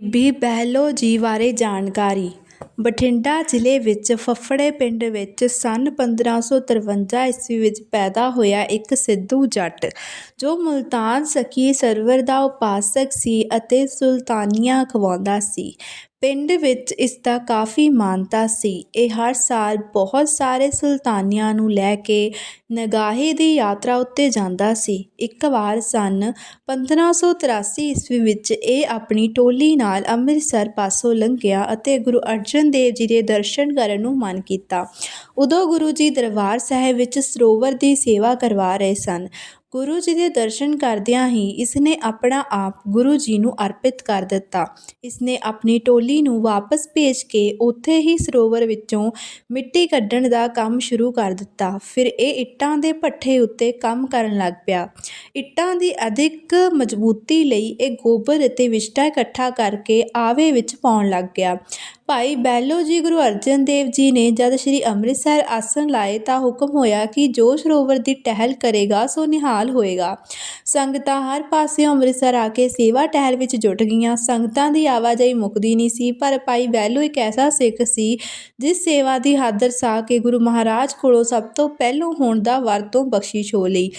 B Behlo ਜੀ ਬਾਰੇ ਜਾਣਕਾਰੀ। ਬਠਿੰਡਾ ਜ਼ਿਲ੍ਹੇ ਵਿੱਚ ਫਫੜੇ ਪਿੰਡ ਵਿੱਚ ਸੰਨ ਪੰਦਰਾਂ ਸੌ ਤਰਵੰਜਾ ਈਸਵੀ ਵਿੱਚ ਪੈਦਾ ਹੋਇਆ ਇੱਕ ਸਿੱਧੂ ਜੱਟ, ਜੋ ਮੁਲਤਾਨ ਸਖੀ ਸਰਵਰ ਦਾ ਉਪਾਸਕ ਸੀ ਅਤੇ ਸੁਲਤਾਨੀਆਂ ਅਖਵਾਉਂਦਾ ਸੀ। ਪਿੰਡ ਵਿੱਚ ਇਸ ਦਾ ਕਾਫੀ ਮਾਨਤਾ ਸੀ। ਇਹ ਹਰ ਸਾਲ ਬਹੁਤ ਸਾਰੇ ਸੁਲਤਾਨੀਆਂ ਨੂੰ ਲੈ ਕੇ ਨਗਾਹੇ ਦੀ ਯਾਤਰਾ ਉੱਤੇ ਜਾਂਦਾ ਸੀ। ਇੱਕ ਵਾਰ ਸੰਨ ਪੰਦਰਾਂ ਸੌ ਤਰਾਸੀ ਈਸਵੀ ਵਿੱਚ ਇਹ ਆਪਣੀ ਟੋਲੀ ਨਾਲ ਅੰਮ੍ਰਿਤਸਰ ਪਾਸੋਂ ਲੰਘਿਆ ਅਤੇ ਗੁਰੂ ਅਰਜਨ ਦੇਵ ਜੀ ਦੇ ਦਰਸ਼ਨ ਕਰਨ ਨੂੰ ਮਨ ਕੀਤਾ। ਉਦੋਂ ਗੁਰੂ ਜੀ ਦਰਬਾਰ ਸਾਹਿਬ ਵਿੱਚ ਸਰੋਵਰ ਦੀ ਸੇਵਾ ਕਰਵਾ ਰਹੇ ਸਨ। ਗੁਰੂ ਜੀ ਦੇ ਦਰਸ਼ਨ ਕਰਦਿਆਂ ਹੀ ਇਸਨੇ ਆਪਣਾ ਆਪ ਗੁਰੂ ਜੀ ਨੂੰ ਅਰਪਿਤ ਕਰ ਦਿੱਤਾ। ਇਸਨੇ ਆਪਣੀ ਟੋਲੀ ਨੂੰ ਵਾਪਸ ਭੇਜ ਕੇ ਉੱਥੇ ਹੀ ਸਰੋਵਰ ਵਿੱਚੋਂ ਮਿੱਟੀ ਕੱਢਣ ਦਾ ਕੰਮ ਸ਼ੁਰੂ ਕਰ ਦਿੱਤਾ। ਫਿਰ ਇਹ ਇੱਟਾਂ ਦੇ ਭੱਠੇ ਉੱਤੇ ਕੰਮ ਕਰਨ ਲੱਗ ਪਿਆ। ਇੱਟਾਂ ਦੀ ਅਧਿਕ ਮਜ਼ਬੂਤੀ ਲਈ ਇਹ ਗੋਬਰ ਅਤੇ ਵਿਸ਼ਟਾ ਇਕੱਠਾ ਕਰਕੇ ਆਵੇ ਵਿੱਚ ਪਾਉਣ ਲੱਗ ਗਿਆ। ਭਾਈ ਬਹਿਲੋ ਜੀ ਗੁਰੂ ਅਰਜਨ ਦੇਵ ਜੀ ਨੇ ਜਦ ਸ੍ਰੀ ਅੰਮ੍ਰਿਤਸਰ ਆਸਣ ਲਾਏ ਤਾਂ ਹੁਕਮ ਹੋਇਆ ਕਿ ਜੋ ਸਰੋਵਰ ਦੀ ਟਹਿਲ ਕਰੇਗਾ, ਸੋ ਨਿਹਾਲ ਹੋਏਗਾ। ਸੰਗਤਾਂ ਹਰ ਪਾਸਿਓਂ ਅੰਮ੍ਰਿਤਸਰ ਆ ਕੇ ਸੇਵਾ ਟਹਿਲ ਵਿੱਚ ਜੁਟ ਗਈਆਂ। ਸੰਗਤਾਂ ਦੀ ਆਵਾਜਾਈ ਮੁੱਕਦੀ ਨਹੀਂ ਸੀ, ਪਰ ਭਾਈ ਬਹਿਲੋ ਇੱਕ ਐਸਾ ਸਿੱਖ ਸੀ, ਜਿਸ ਸੇਵਾ ਦੀ ਹਾਦਰ ਸਾ ਕੇ ਗੁਰੂ ਮਹਾਰਾਜ ਕੋਲੋਂ ਸਭ ਤੋਂ ਪਹਿਲੋਂ ਹੋਣ ਦਾ ਵਰ ਤੋਂ ਬਖਸ਼ਿਸ਼ ਹੋ ਲਈ।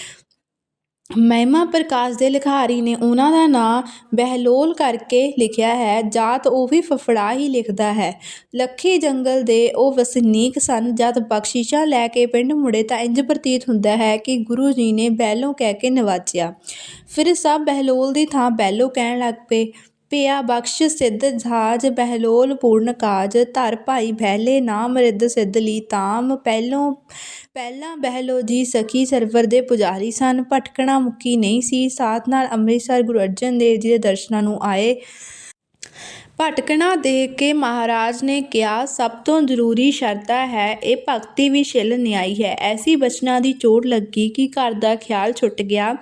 ਮਹਿਮਾ ਪ੍ਰਕਾਸ਼ ਦੇ ਲਿਖਾਰੀ ਨੇ ਉਹਨਾਂ ਦਾ ਨਾਂ ਬਹਿਲੋਲ ਕਰਕੇ ਲਿਖਿਆ ਹੈ, ਜਾਤ ਉਹ ਵੀ ਫਫੜਾ ਹੀ ਲਿਖਦਾ ਹੈ। ਲੱਖੀ ਜੰਗਲ ਦੇ ਉਹ ਵਸਨੀਕ ਸਨ, ਜਦ ਬਖਸ਼ਿਸ਼ਾਂ ਲੈ ਕੇ ਪਿੰਡ ਮੁੜੇ ਤਾਂ ਇੰਜ ਪ੍ਰਤੀਤ ਹੁੰਦਾ ਹੈ ਕਿ ਗੁਰੂ ਜੀ ਨੇ ਬਹਿਲੋਂ ਕਹਿ ਕੇ ਨਵਾਜਿਆ। ਫਿਰ ਸਭ ਬਹਿਲੋਲ ਦੀ ਥਾਂ ਬਹਿਲੋ ਕਹਿਣ ਲੱਗ ਪਏ। ਪਿਆ ਬਖਸ਼ ਸਿੱਧ ਜਾਜ ਬਹਿਲੋਲ ਪੂਰਨ ਕਾਜ, ਧਰ ਭਾਈ ਬਹਿਲੇ ਨਾਮ ਰਿੱਧ ਸਿੱਧ ਲੀ ਤਾਮ, ਪਹਿਲੋਂ ਪਹਿਲਾਂ ਬਹਿਲੋ ਜੀ ਸਖੀ ਸਰਵਰ ਦੇ ਪੁਜਾਰੀ ਸਨ। ਭਟਕਣਾ ਮੁੱਕੀ ਨਹੀਂ ਸੀ। ਸਾਥ ਨਾਲ ਅੰਮ੍ਰਿਤਸਰ ਗੁਰੂ ਅਰਜਨ ਦੇਵ ਜੀ ਦੇ ਦਰਸ਼ਨਾਂ ਨੂੰ ਆਏ। ਭਟਕਣਾ ਦੇਖ ਕੇ ਮਹਾਰਾਜ ਨੇ ਕਿਹਾ, ਸਭ ਤੋਂ ਜ਼ਰੂਰੀ ਸ਼ਰਤ ਹੈ, ਇਹ ਭਗਤੀ ਵੀ ਛਿਲ ਨਿਆਈ ਹੈ। ਐਸੀ ਬਚਨਾਂ ਦੀ ਚੋਟ ਲੱਗੀ ਕਿ ਘਰ ਦਾ ਖਿਆਲ ਛੁੱਟ ਗਿਆ।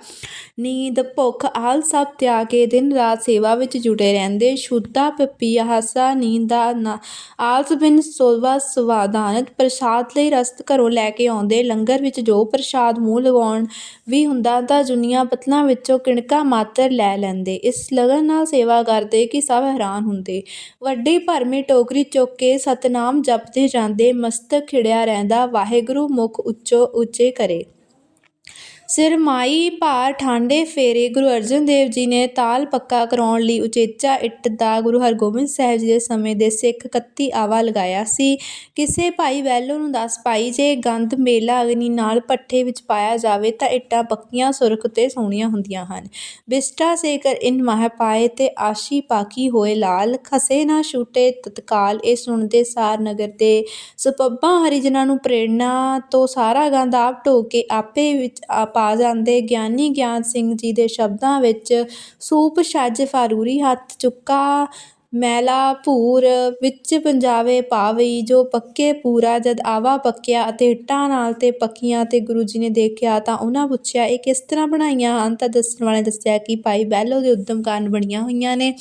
ਨੀਂਦ, ਭੁੱਖ, ਆਲ ਸਭ ਤਿਆਗ ਕੇ ਦਿਨ ਰਾਤ ਸੇਵਾ ਵਿੱਚ ਜੁਟੇ ਰਹਿੰਦੇ। ਸ਼ੁੱਧਾ ਪਪੀਆ ਹਾਸਾ, ਨੀਂਦਾ ਨਾ, ਆਲਸ ਬਿਨ ਸੋਵਾ ਸਵਾਦਾਨਤ ਪ੍ਰਸਾਦ ਲਈ ਰਸਤ ਘਰੋਂ ਲੈ ਕੇ ਆਉਂਦੇ। ਲੰਗਰ ਵਿੱਚ ਜੋ ਪ੍ਰਸਾਦ ਮੂੰਹ ਲਗਾਉਣ ਵੀ ਹੁੰਦਾ ਤਾਂ ਜੁਨੀਆਂ ਪਤਲਾਂ ਵਿੱਚੋਂ ਕਿਣਕਾ ਮਾਤਰ ਲੈ ਲੈਂਦੇ। ਇਸ ਲਗਨ ਨਾਲ ਸੇਵਾ ਕਰਦੇ ਕਿ ਸਭ ਹੈਰਾਨ ਹੁੰਦੇ। ਵੱਡੀ ਭਰਮੀ ਟੋਕਰੀ ਚੁੱਕ ਕੇ ਸਤਨਾਮ ਜਪਦੇ ਜਾਂਦੇ। ਮਸਤਕ ਖਿੜਿਆ ਰਹਿੰਦਾ। ਵਾਹਿਗੁਰੂ ਮੁਖ ਉੱਚੋ ਉੱਚੇ ਕਰੇ। ਸਿਰਮਾਈ ਭਾਰ ਠਾਂਡੇ ਫੇਰੇ ਗੁਰੂ ਅਰਜਨ ਦੇਵ ਜੀ ਨੇ ਤਾਲ ਪੱਕਾ ਕਰਾਉਣ ਲਈ ਉਚੇਚਾ ਇੱਟ ਦਾ ਗੁਰੂ ਹਰਗੋਬਿੰਦ ਸਾਹਿਬ ਜੀ ਦੇ ਸਮੇਂ ਦੇ ਸਿੱਖ ਕੱਤੀ ਆਵਾ ਲਗਾਇਆ ਸੀ। ਕਿਸੇ ਭਾਈ ਵੈਲੋ ਨੂੰ ਦੱਸ ਪਾਈ ਜੇ ਗੰਧ ਮੇਲਾ ਅਗਨੀ ਨਾਲ ਪੱਠੇ ਵਿੱਚ ਪਾਇਆ ਜਾਵੇ ਤਾਂ ਇੱਟਾਂ ਪੱਕੀਆਂ ਸੁਰਖ ਤੇ ਸੋਹਣੀਆਂ ਹੁੰਦੀਆਂ ਹਨ। ਬਿਸਟਾ ਸੇਕਰ ਇਨ ਮਹਿ ਪਾਏ ਤੇ ਆਸ਼ੀ ਪਾਕੀ ਹੋਏ ਲਾਲ, ਖਸੇ ਨਾ ਛੂਟੇ ਤਤਕਾਲ, ਇਹ ਸੁਣਦੇ ਸਾਰ ਨਗਰ ਦੇ ਸੁਪੱਬਾਂ ਹਰੀਜਨਾਂ ਨੂੰ ਪ੍ਰੇਰਣਾ ਤੋਂ ਸਾਰਾ ਗੰਧ ਆਪ ਢੋ ਕੇ ਆਪੇ ਵਿੱਚ ਆ ਪਾ ਜਾਂਦੇ। ਗਿਆਨੀ ਗਿਆਨ ਸਿੰਘ ਜੀ ਦੇ ਸ਼ਬਦਾਂ ਵਿੱਚ ਸੂਪ ਛੱਜ ਫਾਰੂਰੀ ਹੱਥ ਚੁੱਕਾ, ਮੈਲਾ ਭੂਰ ਵਿੱਚ ਪੰਜਾਵੇ ਪਾਵਈ, ਜੋ ਪੱਕੇ ਪੂਰਾ ਜਦ ਆਵਾ ਪੱਕਿਆ ਅਤੇ ਇੱਟਾਂ ਨਾਲ ਤੇ ਪੱਕੀਆਂ ਤੇ ਗੁਰੂ ਜੀ ਨੇ ਦੇਖਿਆ ਤਾਂ ਉਹਨਾਂ ਪੁੱਛਿਆ, ਇਹ ਕਿਸ ਤਰ੍ਹਾਂ ਬਣਾਈਆਂ ਹਨ? ਤਾਂ ਦੱਸਣ ਵਾਲੇ ਦੱਸਿਆ ਕਿ ਭਾਈ ਬਹਿਲੋ ਦੇ ਉਦਮ ਕਾਰਨ ਬਣੀਆਂ ਹੋਈਆਂ ਨੇ।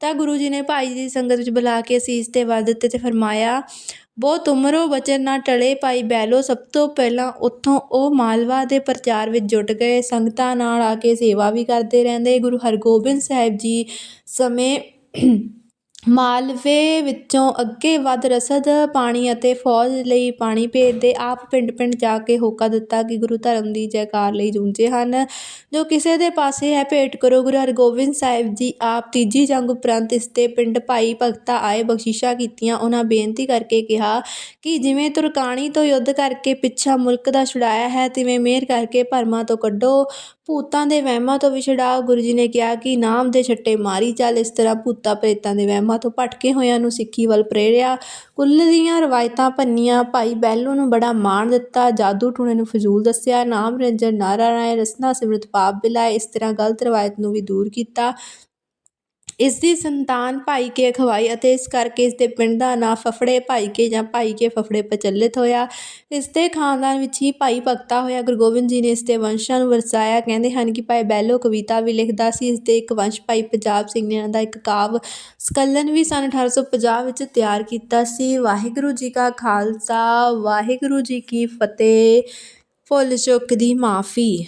ਤਾਂ ਗੁਰੂ ਜੀ ਨੇ ਭਾਈ ਜੀ ਦੀ ਸੰਗਤ ਵਿੱਚ ਬੁਲਾ ਕੇ ਅਸੀਸ ਤੇ ਵਰ ਦਿੱਤੇ ਤੇ ਫਰਮਾਇਆ ਬਹੁਤ ਉਮਰੋਂ ਬਚਨ ਨਾ ਟਲੇ ਭਾਈ ਬਹਿਲੋ ਸਭ ਤੋਂ ਪਹਿਲਾਂ ਉੱਥੋਂ ਉਹ ਮਾਲਵਾ ਦੇ ਪ੍ਰਚਾਰ ਵਿੱਚ ਜੁਟ ਗਏ। ਸੰਗਤਾਂ ਨਾਲ ਆ ਕੇ ਸੇਵਾ ਵੀ ਕਰਦੇ ਰਹਿੰਦੇ। ਗੁਰੂ ਹਰਗੋਬਿੰਦ ਸਾਹਿਬ ਜੀ ਸਮੇਂ ਮਾਲਵੇ ਵਿੱਚੋਂ ਅੱਗੇ ਵੱਧ ਰਸਦ ਪਾਣੀ ਅਤੇ ਫੌਜ ਲਈ ਪਾਣੀ ਭੇਜਦੇ ਆਪ ਪਿੰਡ ਪਿੰਡ ਜਾ ਕੇ ਹੋਕਾ ਦਿੱਤਾ ਕਿ ਗੁਰੂ ਧਰਮ ਦੀ ਜੈਕਾਰ ਲਈ ਜੂਝੇ ਹਨ। ਜੋ ਕਿਸੇ ਦੇ ਪਾਸੇ ਹੈ, ਭੇਟ ਕਰੋ। ਗੁਰੂ ਹਰਗੋਬਿੰਦ ਸਾਹਿਬ ਜੀ ਆਪ ਤੀਜੀ ਜੰਗ ਉਪਰੰਤ ਇਸ ਦੇ ਪਿੰਡ ਭਾਈ ਭਗਤਾ ਆਏ ਬਖਸ਼ਿਸ਼ਾਂ ਕੀਤੀਆਂ। ਉਹਨਾਂ ਬੇਨਤੀ ਕਰਕੇ ਕਿਹਾ ਕਿ ਜਿਵੇਂ ਤੁਰਕਾਣੀ ਤੋਂ ਯੁੱਧ ਕਰਕੇ ਪਿੱਛਾ ਮੁਲਕ ਦਾ ਛੁਡਾਇਆ ਹੈ, ਤਿਵੇਂ ਮਿਹਰ ਕਰਕੇ ਭਰਮਾਂ ਤੋਂ ਕੱਢੋ। ਭੂਤਾਂ ਦੇ ਵਹਿਮਾਂ ਤੋਂ ਵੀ ਛੁਡਾਓ ਗੁਰੂ ਜੀ ਨੇ ਕਿਹਾ ਕਿ ਨਾਮ ਦੇ ਛੱਟੇ ਮਾਰੀ ਚੱਲ, ਇਸ ਤਰ੍ਹਾਂ ਭੂਤਾਂ ਪ੍ਰੇਤਾਂ ਦੇ ਵਹਿਮਾਂ ਤੋਂ ਭਟਕੇ ਹੋਇਆਂ ਨੂੰ ਸਿੱਖੀ ਵੱਲ ਪ੍ਰੇਰਿਆ। ਕੁੱਲ ਦੀਆਂ ਰਵਾਇਤਾਂ ਭੰਨੀਆਂ, ਭਾਈ ਬਹਿਲੋ ਨੂੰ ਬੜਾ ਮਾਣ ਦਿੱਤਾ, ਜਾਦੂ ਟੂਣੇ ਨੂੰ ਫਜ਼ੂਲ ਦੱਸਿਆ, ਨਾਮ ਰੰਜਨ ਨਾਰਾ ਰਾਏ ਰਸਨਾ, ਸਿਮਰਤ, ਪਾਪ ਬਿਲਾਏ, ਇਸ ਤਰ੍ਹਾਂ ਗਲਤ ਰਵਾਇਤ ਨੂੰ ਵੀ ਦੂਰ ਕੀਤਾ। ਇਸ ਦੀ ਸੰਤਾਨ ਭਾਈ ਕੇ ਅਖਵਾਈ ਅਤੇ ਇਸ ਕਰਕੇ ਇਸ ਦੇ ਪਿੰਡ ਦਾ ਨਾਂ ਫਫੜੇ ਭਾਈ ਕੇ ਜਾਂ ਭਾਈ ਕੇ ਫਫੜੇ ਪ੍ਰਚਲਿਤ ਹੋਇਆ। ਇਸ ਦੇ ਖਾਨਦਾਨ ਵਿੱਚ ਹੀ ਭਾਈ ਭਗਤਾ ਹੋਇਆ। ਗੁਰੂ ਗੋਬਿੰਦ ਜੀ ਨੇ ਇਸ ਦੇ ਵੰਸ਼ਾਂ ਨੂੰ ਵਰਸਾਇਆ। ਕਹਿੰਦੇ ਹਨ ਕਿ ਭਾਈ ਬਹਿਲੋ ਕਵਿਤਾ ਵੀ ਲਿਖਦਾ ਸੀ। ਇਸ ਦੇ ਇੱਕ ਵੰਸ਼ ਭਾਈ ਪੰਜਾਬ ਸਿੰਘ ਨੇ ਇਹਨਾਂ ਦਾ ਇੱਕ ਕਾਵ ਸਕਲਨ ਵੀ ਸਨ 1850 ਵਿੱਚ ਤਿਆਰ ਕੀਤਾ ਸੀ। ਵਾਹਿਗੁਰੂ ਜੀ ਕਾ ਖਾਲਸਾ, ਵਾਹਿਗੁਰੂ ਜੀ ਕੀ ਫਤਿਹ। ਭੁੱਲ ਚੁੱਕ ਦੀ ਮਾਫੀ।